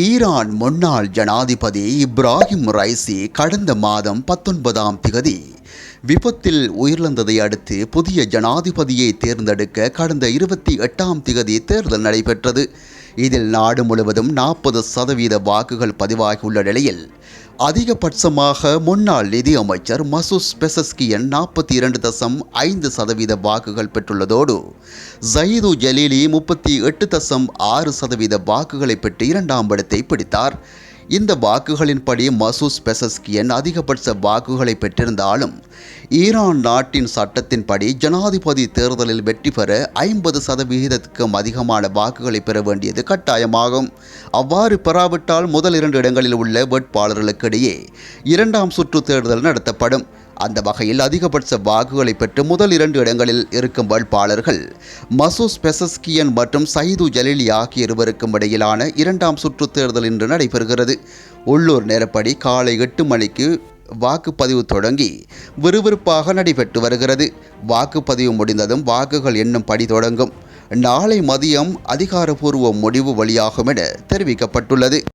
Iran முன்னாள் ஜனாதிபதி Ebrahim Raisi கடந்த மாதம் பத்தொன்பதாம் திகதி விபத்தில் உயிரிழந்ததை அடுத்து புதிய ஜனாதிபதியை தேர்ந்தெடுக்க கடந்த இருபத்தி எட்டாம் திகதி தேர்தல் நடைபெற்றது. இதில் நாடு முழுவதும் நாற்பது சதவீத வாக்குகள் பதிவாகியுள்ள நிலையில் அதிகபட்சமாக முன்னாள் நிதியமைச்சர் மசூஸ் பெசஸ்கியன் நாற்பத்தி இரண்டு தசம் ஐந்து சதவீத வாக்குகள் பெற்றுள்ளதோடு ஜயீது ஜலீலி முப்பத்தி எட்டு தசம் ஆறு சதவீத வாக்குகளை பெற்று இரண்டாம் இடத்தை பிடித்தார். இந்த வாக்குகளின்படி மசூஸ் பெசஸ்கியன் அதிகபட்ச வாக்குகளை பெற்றிருந்தாலும் ஈரான் நாட்டின் சட்டத்தின்படி ஜனாதிபதி தேர்தலில் வெற்றி பெற ஐம்பது சதவிகிதத்துக்கும் அதிகமான வாக்குகளை பெற வேண்டியது கட்டாயமாகும். அவ்வாறு பெறாவிட்டால் முதல் இரண்டு இடங்களில் உள்ள வேட்பாளர்களுக்கிடையே இரண்டாம் சுற்று தேர்தல் நடத்தப்படும். அந்த வகையில் அதிகபட்ச வாக்குகளை பெற்று முதல் இரண்டு இடங்களில் இருக்கும் வேட்பாளர்கள் மசூஸ் பெசஸ்கியன் மற்றும் சயிது ஜலீலி ஆகிய இருவருக்கும் இடையிலான இரண்டாம் சுற்று தேர்தல் இன்று நடைபெறுகிறது. உள்ளூர் நேரப்படி காலை எட்டு மணிக்கு வாக்குப்பதிவு தொடங்கி விறுவிறுப்பாக நடைபெற்று வருகிறது. வாக்குப்பதிவு முடிந்ததும் வாக்குகள் எண்ணும் படி தொடங்கும். நாளை மதியம் அதிகாரப்பூர்வ முடிவு வெளியாகும் என தெரிவிக்கப்பட்டுள்ளது.